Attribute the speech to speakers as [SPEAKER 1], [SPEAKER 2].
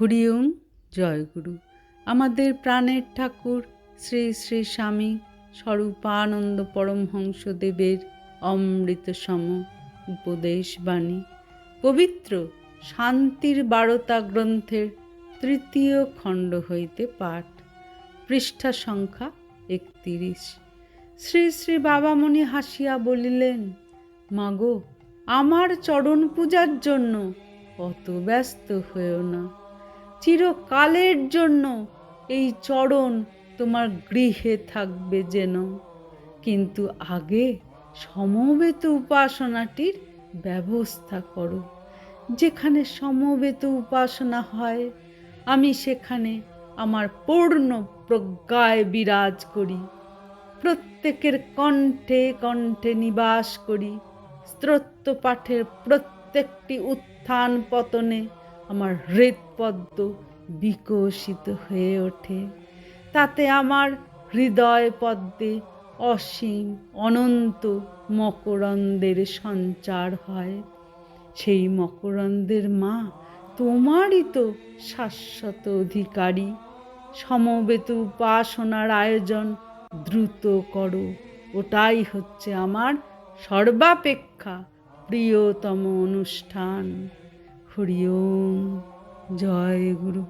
[SPEAKER 1] হরিওম জয়গুরু আমাদের প্রাণের ঠাকুর, শ্রী শ্রী স্বামী স্বরূপানন্দ পরমহংসদেবের অমৃত সম উপদেশ বাণী। পবিত্র শান্তির বারতা গ্রন্থের তৃতীয় খণ্ড হইতে পাঠ। পৃষ্ঠা সংখ্যা একতিরিশ। শ্রী শ্রী বাবামণি হাসিয়া বলিলেন, মাগো, আমার চরণ পূজার জন্য অত ব্যস্ত হয়েও না। চিরকালের জন্য এই চরণ তোমার গৃহে থাকবে যেন। কিন্তু আগে সমবেত উপাসনাটির ব্যবস্থা করো। যেখানে সমবেত উপাসনা হয়, আমি সেখানে আমার পূর্ণ প্রজ্ঞায় বিরাজ করি। প্রত্যেকের কণ্ঠে কণ্ঠে নিবাস করি। স্তোত্র পাঠের প্রত্যেকটি উত্থান পতনে আমার হৃদপদ্ম বিকশিত হয়ে ওঠে। তাতে আমার হৃদয় পদ্মে অসীম, অনন্ত মকরন্দের সঞ্চার হয়। সেই মকরন্দের মা তোমারই তো শাশ্বত অধিকারী। সমবেত উপাসনার আয়োজন দ্রুত করো। ওটাই হচ্ছে আমার সর্বাপেক্ষা প্রিয়তম অনুষ্ঠান। হরি ওম জয় গুরু।